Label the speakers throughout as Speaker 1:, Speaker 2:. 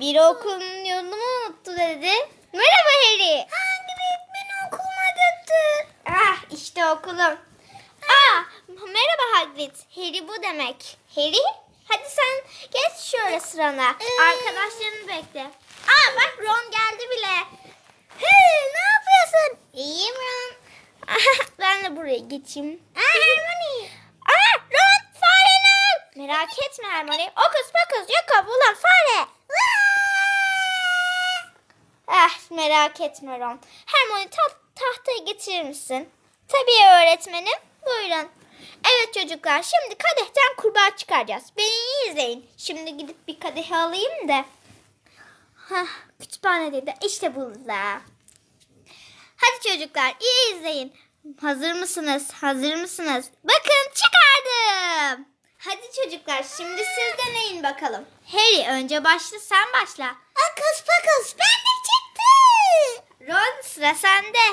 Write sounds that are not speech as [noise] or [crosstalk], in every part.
Speaker 1: biri okulun yolunu unuttu dedi. Merhaba Harry.
Speaker 2: Hangi beni okuluma götür?
Speaker 1: Ah işte okulum. Aa merhaba Hagrid. Harry bu demek. Harry hadi sen geç şöyle sırana.
Speaker 2: Ee?
Speaker 1: Arkadaşlarını bekle. Aa bak Ron geldi bile.
Speaker 2: Hey ne yapıyorsun?
Speaker 1: İyiyim Ron. [laughs] ben de buraya geçeyim.
Speaker 2: Aa Hermione.
Speaker 1: Aa Ron fareni al. Merak etme Hermione. Okus pokus yok ulan fare. Ah merak etme Ron. Hermione ta tahtayı getirir misin? Tabii öğretmenim. Buyurun. Evet çocuklar şimdi kadehten kurbağa çıkaracağız. Beni iyi izleyin. Şimdi gidip bir kadeh alayım da. Hah, kütüphanede de işte burada. Hadi çocuklar iyi izleyin. Hazır mısınız? Hazır mısınız? Bakın çıkardım. Hadi çocuklar şimdi siz deneyin bakalım. Harry önce başla sen başla.
Speaker 2: Akus pokus ben de çıktı.
Speaker 1: Ron sıra sende.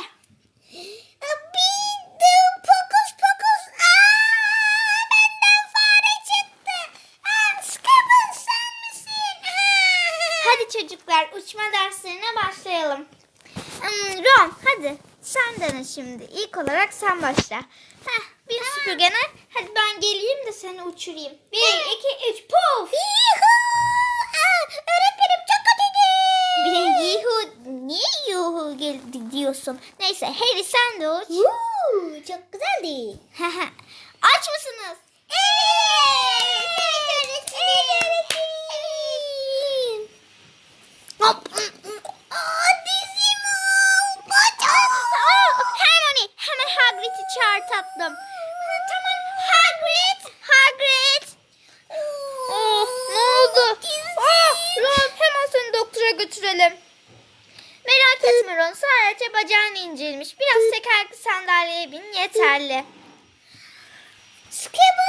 Speaker 2: Bildim pokus pokus. Aa, benden fare çıktı. Aa, sen misin? Aa.
Speaker 1: Hadi çocuklar uçma derslerine başlayalım. Hmm, Ron hadi sen dene şimdi. İlk olarak sen başla. Heh, bir süpürgene. Hadi ben geleyim de seni uçurayım. Bir, iki, üç, puf.
Speaker 2: Yuhu
Speaker 1: geldi diyorsun? Neyse Harry sen de uç.
Speaker 2: Uuu, çok güzeldi. [laughs]
Speaker 1: Aç mısınız?
Speaker 2: Evet. öğretmenim.
Speaker 1: Hop.
Speaker 2: Aa, dizim. Aa,
Speaker 1: Aa, Hermione hemen Hagrid'i çağır tatlım. Tamam Hagrid. Hagrid. Oh ne oldu? Ah, Ron hemen seni doktora götürelim. Merak etme Ron sadece bacağın incelmiş. Biraz tekerlekli sandalyeye bin yeterli. Skibble